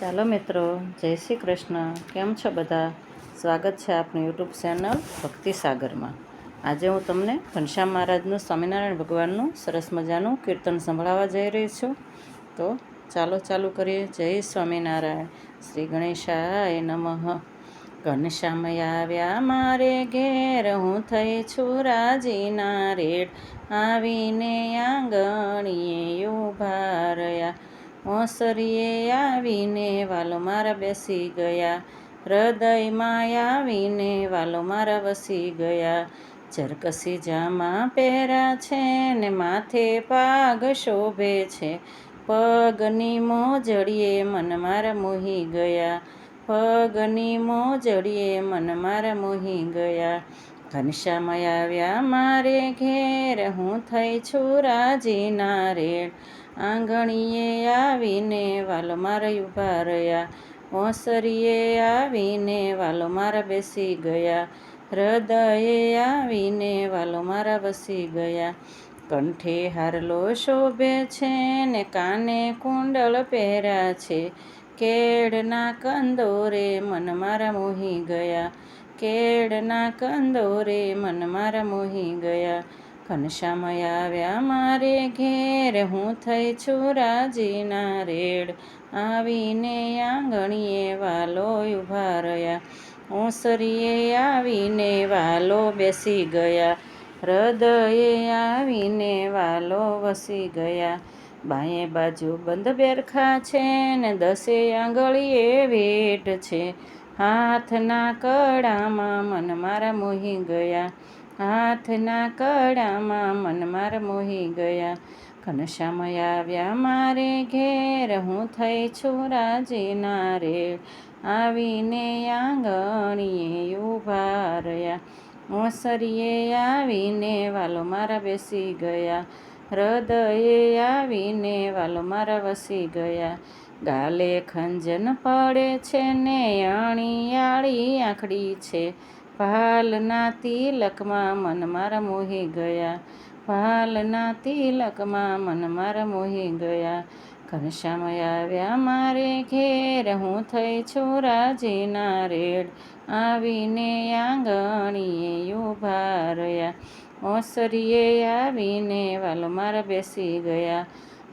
ચાલો મિત્રો, જય શ્રી કૃષ્ણ. કેમ છો બધા? સ્વાગત છે આપનું યુટ્યુબ ચેનલ ભક્તિ સાગરમાં. આજે હું તમને ઘનશ્યામ મહારાજનું સ્વામિનારાયણ ભગવાનનું સરસ મજાનું કીર્તન સંભળાવવા જઈ રહી છું. તો ચાલો ચાલુ કરીએ. જય સ્વામિનારાયણ. શ્રી ગણેશાય નમઃ. ઘનશ્યામ આવ્યા મારે ઘેર. હું થઈ છું રાજીના રેડ. આવીને આંગણીએ ઊભા રહ્યા. ઓસરીએ આવીને વાલો મારા બેસી ગયા. હૃદયમાં આવીને વાલો મારા વસી ગયા. ચરકસી જામા પહેરા છે ને માથે પાગ શોભે છે. પગની મોજડીએ મન મારા મોહી ગયા. પગની મોજડીએ મન મારા મોહી ગયા. ઘનશ્યામય આવ્યા, મારે ઘેર હું થઈ છું રાજીના રેડ આંગણીએ આવીને વાલો મારા ઊભા રહ્યા ઓસરીએ આવીને વાલો મારા બેસી ગયા. હૃદયે આવીને વાલો મારા વસી ગયા. કંઠે હારલો શોભે છે ને કાને કુંડળ પહેર્યા છે. કેળના કંદોરે મન મારા મોહી ગયા. કેળના કંદોરે મન મારા મોહી ગયા. ઘનશ્યામ આવ્યા મારે ઘેર હું થઈ છું રાજીના રેડ. આવીને આંગણીએ વાલો ઊભા રહ્યા. ઓસરીએ આવીને વાલો બેસી ગયા. હૃદયે આવીને વાલો વસી ગયા. બાએ બાજુ બંધ બેરખા છે ને દસે આંગળીએ વેટ છે. હાથના કડામાં મન મારા મોહી ગયા. હાથના કડામાં મનમાર મોહી ગયા. ઘનશ્યામય આવ્યા, મારે ઘેર હું થઈ છું રાજીના રે. આવીને આંગણીએ ઊભા રહ્યા. ઓસરીએ આવીને વાલો મારા બેસી ગયા. હૃદયે આવીને વાલો મારા વસી ગયા. ગાલે ખંજન પડે છે ને અણીયાળી આંખડી છે. ભાલના તિલકમાં મન મારા મોહી ગયા. ભાલના તિલકમાં મન મારા મોહી ગયા. ઘનશ્યામ આવ્યા મારે ઘેર, હું થઈ છું રાજીના રેડ. આવીને આંગણીએ ઊભા રહ્યા. ઓસરીએ આવીને વાલો મારા બેસી ગયા.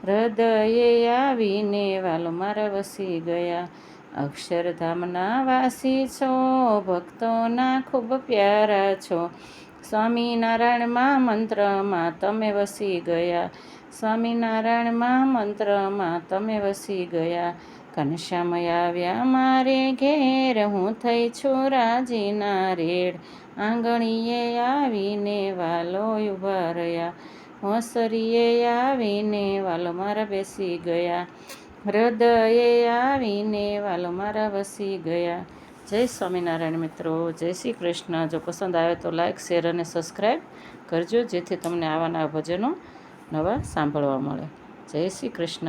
હૃદયે આવીને વાલો મારા વસી ગયા. અક્ષરધામના વાસી છો, ભક્તોના ખૂબ પ્યારા છો. સ્વામિનારાયણમાં મંત્રમાં તમે વસી ગયા. સ્વામિનારાયણમાં મંત્રમાં તમે વસી ગયા. ઘનશ્યામય આવ્યા, મારે ઘેર હું થઈ છું રાજીના રેડ. આંગણીએ આવીને વાલો ઊભા રહ્યા. હોસરીએ આવીને વાલો મારા બેસી ગયા. હૃદયે આવીને વાલો મારા વસી ગયા. જય સ્વામિનારાયણ મિત્રો, જય શ્રી કૃષ્ણ. જો પસંદ આવે તો લાઈક શેર અને સબસ્ક્રાઈબ કરજો, જેથી તમને આવાના ભજનો નવા સાંભળવા મળે. જય શ્રી કૃષ્ણ.